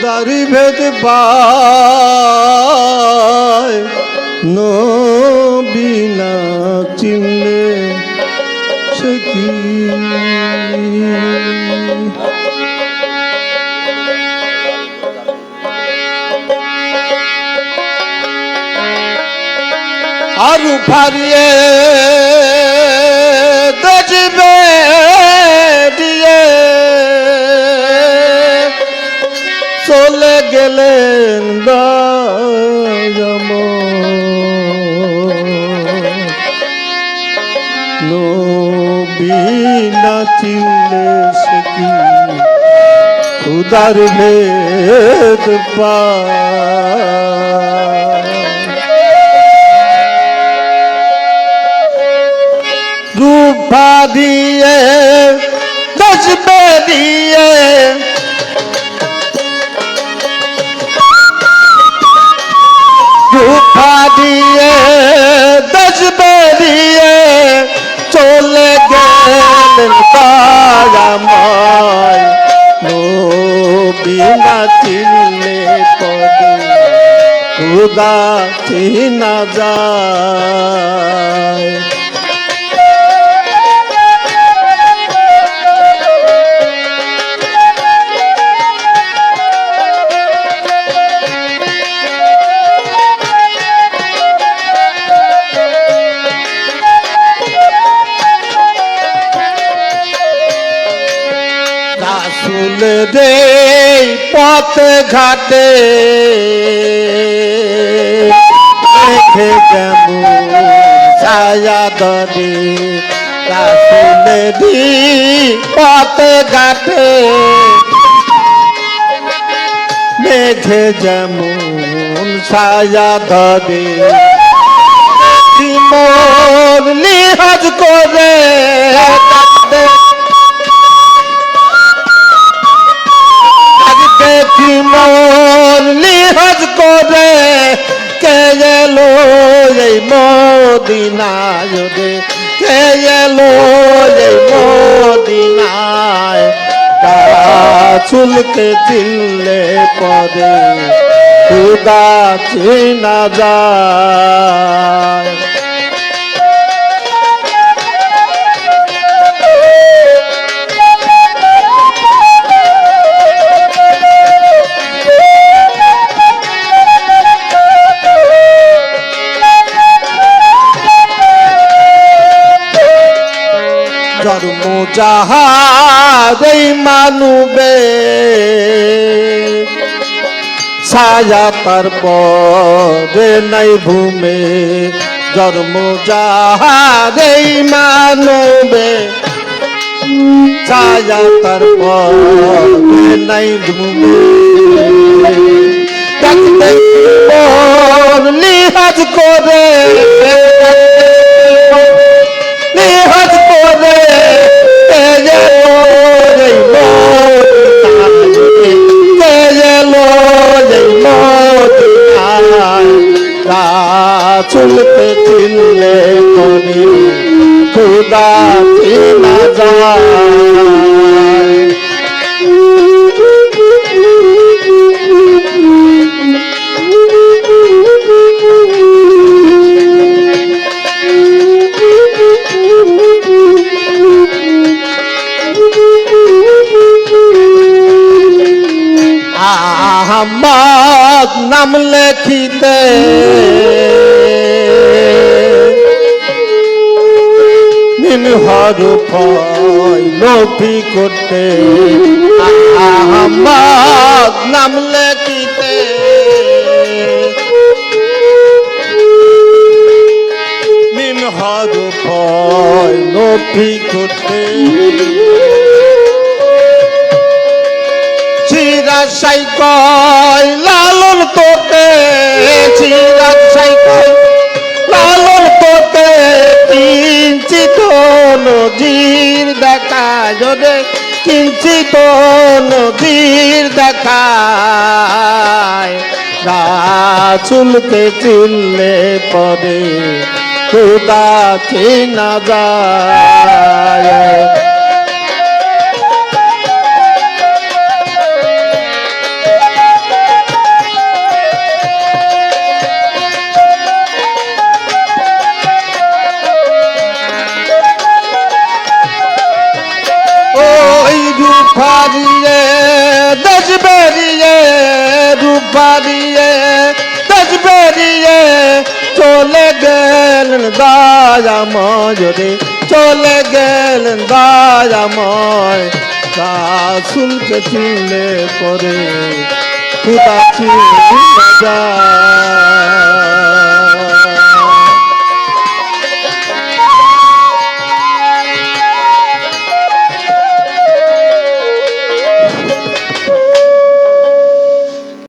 খুদারি ভেদ নবীনা চিনলে সে কি? আরু ফারিয়ে দেখবে গেলেন রাজম নবীনা চিনলে সে কি খুদার ভেদ পায়? রূপা দিয়ে দশবে দিয়ে রূপা দিয়ে দশবে দিয়ে চলে গেলেন তারাময়। নবীনা চিনলে পদে খুদা চিনা যায়। রাসুল দে পথ ঘাটে। দেখে কেমন ছায়া দরে রাসুল রি পথ ঘাটে। মেঘে যেমন ছায়া ধরে মোর লিহাজ করে মদিনায় রে কে এলো এই মদিনায়? চুলকে চিনলে পরে খুদা চিনা যায়। জন্ম যাহারে মানুবে। ছায়া তার পরে নাই ভূমে, জন্ম যাহারে মানুবে। ছায়া তার পরে নাই ভূমে। দেখতে লিহাজ করে। করি খুদা চিনা যায় আহমদ নাম নিন হরফ লোভি করতে। আহমদ নাম লেখিতে। নিন হরফ লোভি করতে। চিরাশাই কয়, লালন তোকে যদি কিঞ্চিত নদীর দেখায়। চুলকে চিনলে পরে খুদা চিনা যায়। বাড়িয়ে তেজ বেরিয়ে চলে গেলেন মজরে। চলে গেলেন দায়াময় রাসুলকে চিনলে পরে খুদা চিনে যায়